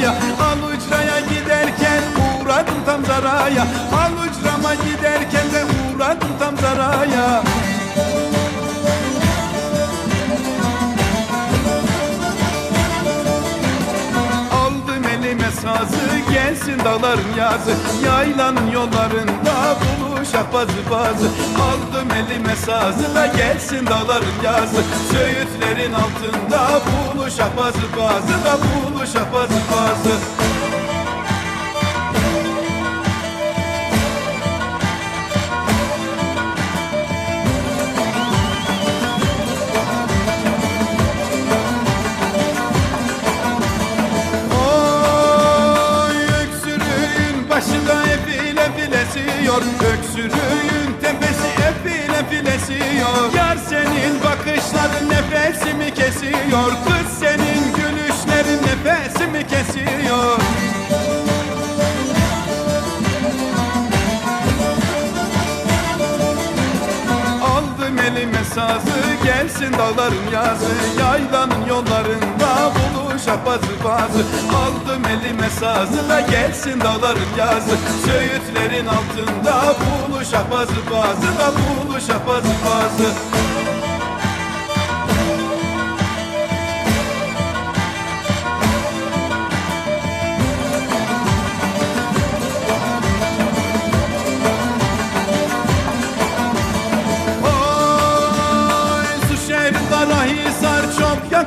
saraya Alucra'ya giderken uğradım tam zaraya Alucra'ma giderken de uğradım tam zaraya Aldım elime sazı gelsin dağların yazı Yaylanın yollarında buluşak bazı bazı Aldım elime sazı da gelsin dağların yazı. Söğütlerin altında buluşak bazı bazı da buluşak bazı bazı kesiyor. Kız senin gülüşlerin nefesimi kesiyor? Aldım elime sazı gelsin dağların yazı. Yaylanın yollarında buluşak bazı bazı. Aldım elime sazı da gelsin dağların yazı. Söğütlerin altında buluşak bazı bazı da buluşak bazı bazı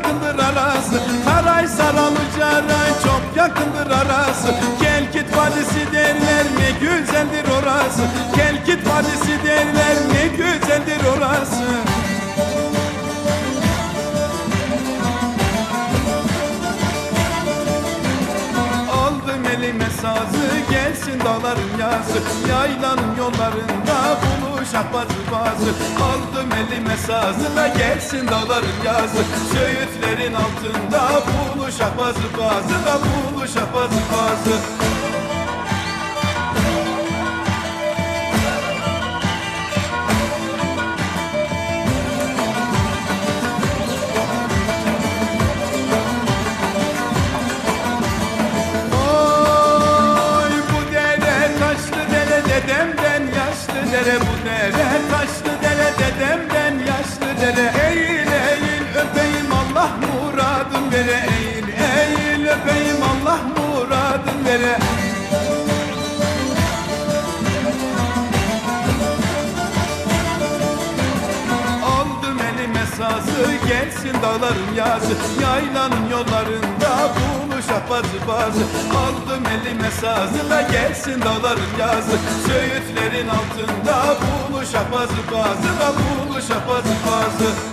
yakındır arası. Karahisar Alıcaray çok yakındır arası. Gel git vadisi derler ne güzeldir orası. Gel git vadisi derler ne güzeldir orası. Aldım elime sazı gelsin dağların yazı Yaylanın yollarında buluşak bazı bazı. Aldım elime sazı da gelsin dağların yazı. Söğütlerin altında buluşak bazı bazı da buluşak bazı. Bazı dere dedemden yaşlı dere Bu vere Aldım elime sazı gelsin dağların yazı Yaylanın yollarında buluşak bazı bazı. Aldım elime sazı da gelsin dağların yazı Söğütlerin altında buluşak bazı bazı da buluşak bazı bazı